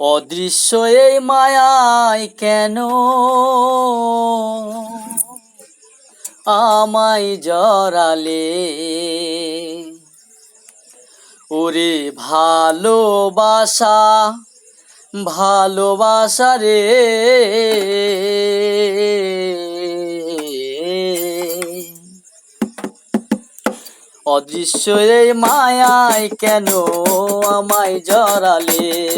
অদৃশ্য এই মায়ায় কেন? আমায় জড়ালে। ওরে ভালোবাসা ভালোবাসা রে। অদৃশ্য এই মায়ায় কেন আমায় জড়ালে?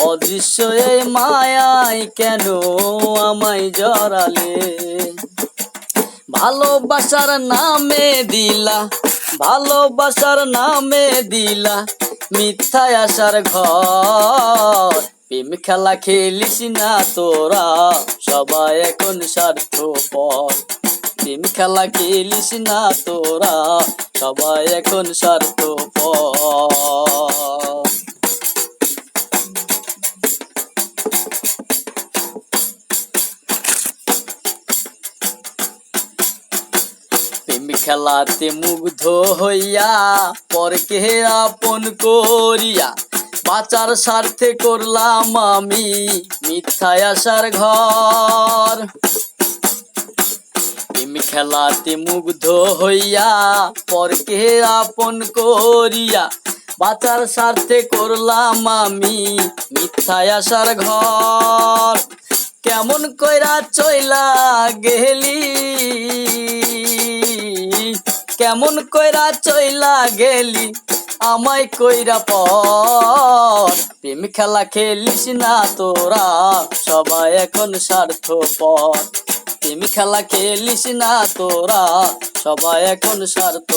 অদৃশ্য এই মায়ায় কেন আমায় জড়ালে? ভালোবাসার নামে দিলা, ভালোবাসার নামে দিলা মিথ্যা আসার ঘর। প্রেম খেলা খেলিস না তোরা, সবাই এখন স্বার্থ পর প্রেম খেলা খেলিস না তোরা, সবাই এখন স্বার্থ খেলাতে মুগ্ধ হইয়া, পরকে আপন করিয়া, বাঁচার স্বার্থে করলাম আমি মিথ্যায় আসার ঘর। খেলাতে মুগ্ধ হইয়া, পরকে আপন করিয়া, বাঁচার স্বার্থে করলাম আমি মিথ্যায় আসার ঘর। কেমন কইরা চইলা গেলি কেমন কইরা চইলা গেলি? আমায় কইরা পর। প্রেম খেলা খেলিস না তোরা, সবাই এখন স্বার্থ পর প্রেম খেলা খেলিস না তোরা, সবাই এখন স্বার্থ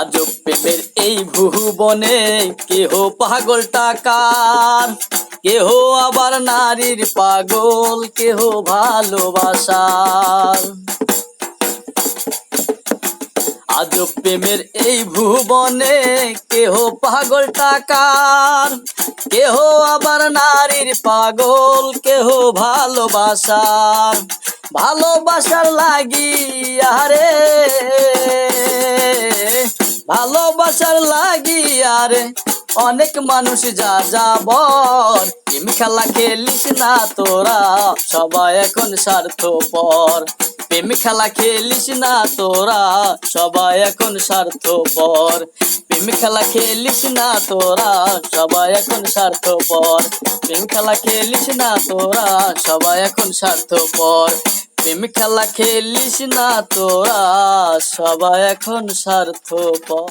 আজ প্রেমের এই ভুবনে কেহ পাগল টাকার, কেহ আবার নারীর পাগল, কেহ ভালোবাসার। আজ প্রেমের এই ভুবনে কেহ পাগল টাকার, কেহ আবার নারীর পাগল, কেহ ভালোবাসার। ভালোবাসার লাগি আরে ভালোবাসার লাগি আরে অনেক মানুষ যা যাবর প্রেম খেলা খেলিস না তোরা, সবাই এখন স্বার্থ পর প্রেম খেলা খেলিস না তোরা, সবাই এখন স্বার্থ পর প্রেম খেলা খেলিস না তোরা, সবাই এখন স্বার্থ পর প্রেম খেলা খেলিস না তোরা, সবাই এখন স্বার্থ পর প্রেম খেলা খেলিস না তোরা সবাই এখন স্বার্থপর।